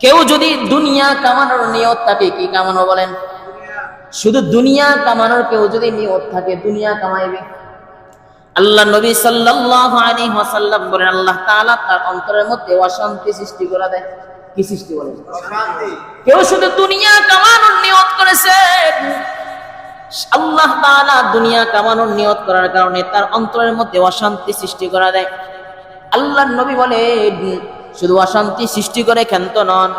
কেউ যদি দুনিয়া কামানোর নিয়ত থাকে কি কামানো বলেন? শুধু দুনিয়া কামানোর কেউ যদি নিয়ত থাকে দুনিয়া কামাইবে। আল্লাহ নবী সাল্লাল্লাহু আলাইহি ওয়াসাল্লাম বলেন আল্লাহ তাআলা তার অন্তরের মধ্যে অশান্তি সৃষ্টি করে দেয়। কি সৃষ্টি বলেন? কেউ শুধু দুনিয়া কামানোর নিয়ত করেছে। আল্লাহ তাআলা দুনিয়া কামানোর নিয়ত করার কারণে তার অন্তরের মধ্যে অশান্তি সৃষ্টি করে দেয়। আল্লাহ নবী বলেন শুধু অশান্তি সৃষ্টি করে ক্ষান্ত নন,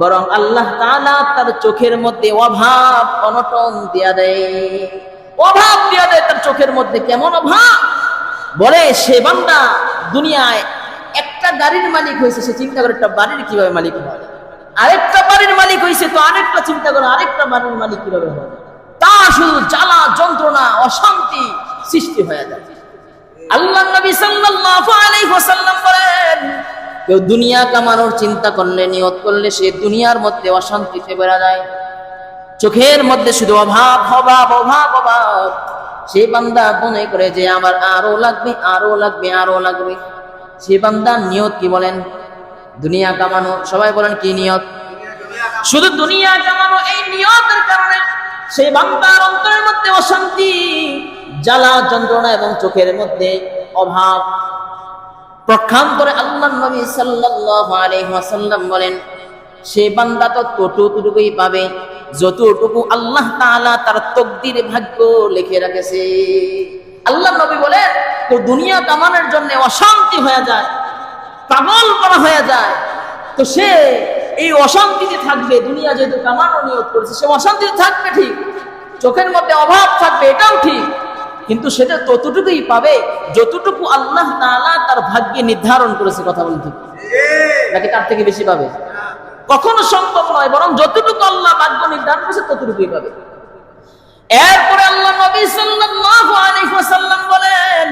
বরং আল্লাহ তাআলা তার চোখের মধ্যে অভাব অনটন দিয়া দেয়। অভাব দিয়া দেয় তার চোখের মধ্যে কেমন অভাব? বলে, সে বান্দা দুনিয়ায় একটা গাড়ির মালিক হয়েছে, সে চিন্তা করে একটা বাড়ির কীভাবে মালিক হয়? আরেকটা বাড়ির মালিক হয়েছে, তো আরেকটা চিন্তা করে আরেকটা বাড়ির মালিক কীভাবে হয়? তা শুধু জ্বালা, যন্ত্রণা, অশান্তি সৃষ্টি হয়ে যায়। আল্লাহ নবী সাল্লাল্লাহু আলাইহি ওয়াসাল্লাম বলেন কেউ দুনিয়া কামানোর চিন্তা করলে, নিয়ত করলে সে দুনিয়ার মধ্যে অশান্তিতে বেড়া যায়। চোখের মধ্যে শুধু অভাব অভাব অভাব অভাব। সে বান্দা মনে করে যে আমার আরও লাগবে আরও লাগবে আরও লাগবে। সে বান্দা নিয়ত কি বলেন? দুনিয়া কামানো, সবাই বলেন কি নিয়ত? শুধু দুনিয়া কামানো, এই নিয়তের কারণে সেই বান্দার অন্তরের মধ্যে অশান্তি, জ্বালা, যন্ত্রণা এবং চোখের মধ্যে অভাব প্রক্ষান্তরে আল্লাহ নবী সাল্লাল্লাহু আলাইহি বলেন, সে বান্দা তো ততটুকুই পাবে, যতটুকু আল্লাহ তাআলা তার তকদির ভাগ্য লিখে রাখেছে। আল্লাহ নবী বলেন, তো দুনিয়া কামানোর জন্য অশান্তি হয়ে যায়, পাগল করা হয়ে যায়। তো সে এই অশান্তিতে থাকবে, দুনিয়া যেহেতু কামানো নিয়োগ করেছে, সে অশান্তিতে থাকবে ঠিক, চোখের মধ্যে অভাব থাকবে, এটাও ঠিক। কিন্তু সেটা ততটুকুই পাবে যতটুকু আল্লাহ তালা তার ভাগ্যে নির্ধারণ করেছে কথা বলতে। নাকি তার থেকে বেশি পাবে? কখনো সম্ভব নয়, বরং যতটুকু আল্লাহ ভাগ্য নির্ধারণ করেছে ততটুকুই পাবে। এরপরে আল্লাহ নবী সাল্লাল্লাহু আলাইহি বলেন,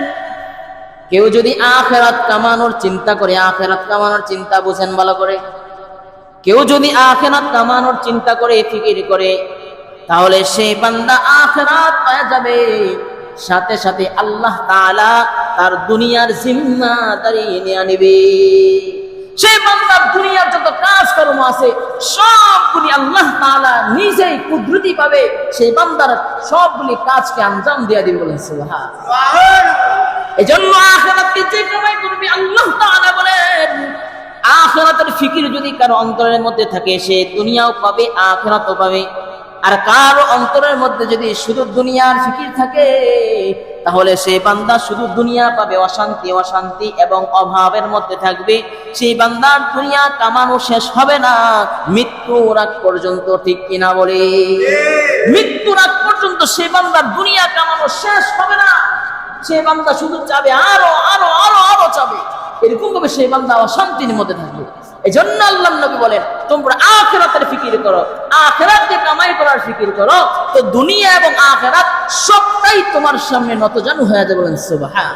কেউ যদি আখেরাত কামানোর চিন্তা করে, আখেরাত কামানোর চিন্তা বুঝেন ভালো করে। কেউ যদি আখেরাত কামানোর চিন্তা করে, ফিকির করে, তাহলে সেই বান্দা আখেরাত পাওয়া যাবে। সাথে সাথে আল্লাহ তাআলা তার দুনিয়ার জিম্মাদারি নিয়ে নিবে সেই বান্দার দুনিয়ার যত কাজকর্ম আছে সবগুলি আল্লাহ তাআলা নিজেই কুদরতি পাবে। সেই বান্দার সবগুলি কাজকে আঞ্জাম দিয়ে দিবে বলেন সুবহান এজন্য আখিরাতকে যে কামাই করবে, আল্লাহ তাআলা বলেন, আখিরাতের ফিকির যদি কারও অন্তরের মধ্যে থাকে, সে দুনিয়াও পাবে, আখিরাতও পাবে। আর কারও অন্তরের মধ্যে যদি শুধু দুনিয়ার ফিকির থাকে, তাহলে সেই বান্দা শুধু দুনিয়া পাবে, অশান্তি অশান্তি এবং অভাবের মধ্যে থাকবে। সেই বান্দার দুনিয়া কামানো শেষ হবে না। মৃত্যুর আগ পর্যন্ত ঠিক কিনা বলে? মৃত্যুর আগ পর্যন্ত সেই বান্দার দুনিয়া কামানো শেষ হবে না। সে বান্দা শুধু চাবে, আরও আরও আরও আরও চাবে। এরকম ভাবে সেই বান্দা অশান্তির মধ্যে থাকবে। এই জন্য আল্লাহ নবী বলেন তোমরা আখেরাতের ফিকির করো। আখেরাতকে কামাই করার ফিকির করো। তো দুনিয়া এবং আখেরাত সবটাই তোমার সামনে নতজানু হয়ে যাবে বলেন সুবহান